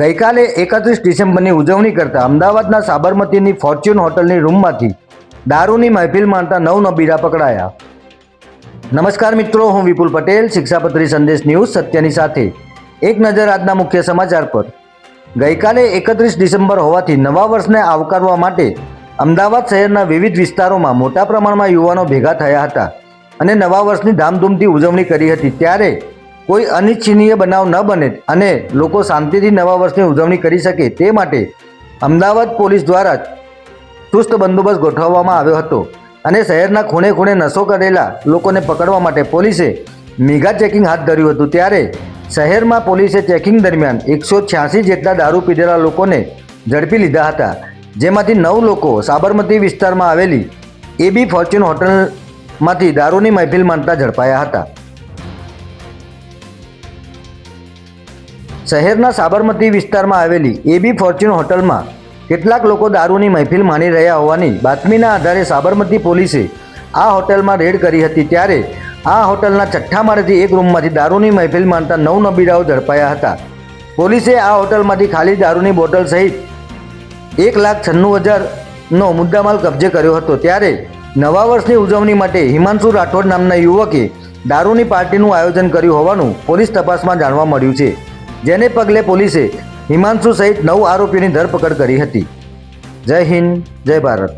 ગઈકાલે એકત્રીસ ડિસેમ્બરની ઉજવણી કરતા અમદાવાદના સાબરમતીની ફોર્ચ્યુન હોટલની રૂમમાંથી દારૂની મહેફિલ માણતા નવ નબીરા પકડાયા. નમસ્કાર મિત્રો, હું વિપુલ પટેલ, શિક્ષાપત્રી સંદેશ ન્યૂઝ સત્યની સાથે. એક નજર આજના મુખ્ય સમાચાર પર. ગઈકાલે એકત્રીસ ડિસેમ્બર હોવાથી નવા વર્ષને આવકારવા માટે અમદાવાદ શહેરના વિવિધ વિસ્તારોમાં મોટા પ્રમાણમાં યુવાનો ભેગા થયા હતા અને નવા વર્ષની ધામધૂમથી ઉજવણી કરી હતી. ત્યારે કોઈ અનિચ્છનીય બનાવ ન બને અને લોકો શાંતિથી નવા વર્ષની ઉજવણી કરી શકે તે માટે અમદાવાદ પોલીસ દ્વારા ચુસ્ત બંદોબસ્ત ગોઠવવામાં આવ્યો હતો અને શહેરના ખૂણે ખૂણે નશો કરેલા લોકોને પકડવા માટે પોલીસે મેગા ચેકિંગ હાથ ધર્યું હતું. ત્યારે શહેરમાં પોલીસે ચેકિંગ દરમિયાન એકસો છ્યાસી જેટલા દારૂ પીધેલા લોકોને ઝડપી લીધા હતા, જેમાંથી નવ લોકો સાબરમતી વિસ્તારમાં આવેલી એબી ફોર્ચ્યુન હોટલમાંથી દારૂની મહેફિલ માનતા ઝડપાયા હતા. શહેરના સાબરમતી વિસ્તારમાં આવેલી એબી ફોર્ચ્યુન હોટલમાં કેટલાક લોકો દારૂની મહેફિલ માણી રહ્યા હોવાની બાતમીના આધારે સાબરમતી પોલીસે આ હોટલમાં રેડ કરી હતી ત્યારે આ હોટલના છઠ્ઠા માળેથી એક રૂમમાંથી દારૂની મહેફિલ માણતા નવ નબીરાઓ ઝડપાયા હતા. પોલીસે આ હોટલમાંથી ખાલી દારૂની બોટલ સહિત એક લાખ છન્નું હજારનો મુદ્દામાલ કબજે કર્યો હતો. ત્યારે નવા વર્ષની ઉજવણી માટે હિમાંશુ રાઠોડ નામના યુવકે દારૂની પાર્ટીનું આયોજન કર્યું હોવાનું પોલીસ તપાસમાં જાણવા મળ્યું છે. જેને પગલે પોલીસે હિમાંશુ સહિત નવ આરોપીની ધરપકડ કરી હતી. જય હિન્દ જય ભારત.